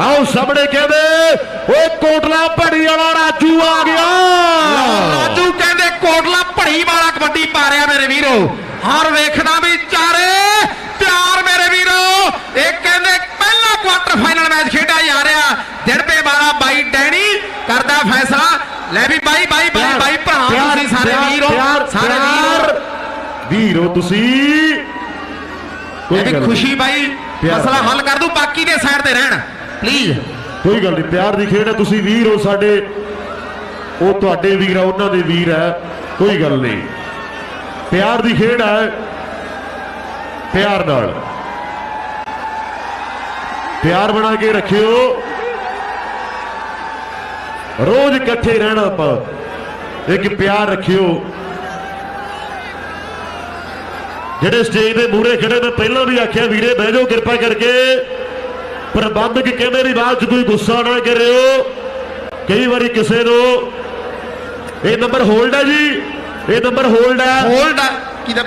ਆਓ ਸਾਹਮਣੇ ਕਹਿੰਦੇ ਓਏ ਕੋਟਲਾ ਭੜੀ ਵਾਲਾ ਰਾਜੂ ਆ ਗਿਆ। ਰਾਜੂ ਕਹਿੰਦੇ ਕੋਟਲਾ ਭੜੀ ਵਾਲਾ ਕਬੱਡੀ ਪਾ ਰਿਹਾ ਮੇਰੇ ਵੀਰੋ। ਹਰ ਵੇਖਦਾ ਵੀ ਚਾਰੇ ਪਿਆਰ ਮੇਰੇ ਵੀਰੋ। ਇਹ ਕਹਿੰਦੇ ਪਹਿਲਾ ਕੁਆਟਰ ਫਾਈਨਲ ਮੈਚ ਖੇਡਿਆ ਜਾ ਰਿਹਾ। ਦਿੜਪੇ ਵਾਲਾ ਬਾਈ ਡੈਣੀ ਕਰਦਾ ਫੈਸਲਾ। ਲੈ ਵੀ ਬਾਈ ਬਾਈ ਬਾਈ ਬਾਈ ਭਰਾ ਤੁਸੀਂ ਸਾਰੇ ਵੀਰੋ ਸਾਰੇ। ਵੀਰੋ। ਵੀਰੋ ਤੁਸੀਂ। ਕੋਈ। ਖੁਸ਼ੀ ਬਾਈ। ਮਸਲਾ ਹੱਲ ਕਰ ਦੂ ਬਾਕੀ ਦੇ ਸਾਈਡ ਤੇ ਰਹਿਣ। ਪਲੀਜ਼ ਕੋਈ ਗੱਲ ਨਹੀਂ, ਪਿਆਰ ਦੀ ਖੇਡ ਹੈ, ਤੁਸੀਂ ਵੀਰ ਹੋ ਸਾਡੇ। ਉਹ ਤੁਹਾਡੇ ਵੀਰ ਆ, ਉਹਨਾਂ ਦੇ ਵੀਰ ਹੈ, ਕੋਈ ਗੱਲ ਨਹੀਂ। ਪਿਆਰ ਦੀ ਖੇਡ ਹੈ, ਪਿਆਰ ਨਾਲ। ਪਿਆਰ ਬਣਾ ਕੇ ਰੱਖਿਓ। ਰੋਜ਼ ਇਕੱਠੇ ਰਹਿਣਾ ਆਪਾਂ, ਇੱਕ ਪਿਆਰ ਰੱਖਿਓ। ਜਿਹੜੇ ਸਟੇਜ ਦੇ ਮੂਹਰੇ ਖੜੇ ਮੈਂ ਪਹਿਲਾਂ ਵੀ ਆਖਿਆ, ਵੀਰੇ, ਬਹਿ ਜਾਓ, ਕਿਰਪਾ ਕਰਕੇ। ਪ੍ਰਬੰਧਕ ਕਹਿੰਦੇ ਵੀ ਬਾਅਦ ਚ ਕੋਈ ਗੁੱਸਾ ਨਾ ਕਰਿਓ। ਕਈ ਵਾਰੀ ਕਿਸੇ ਨੂੰ ਇਹ ਨੰਬਰ ਹੋਲਡ ਹੈ ਜੀ, ਇਹ ਨੰਬਰ ਹੋਲਡ ਹੈ ਹੋਲਡ ਕਿਹਦਾ?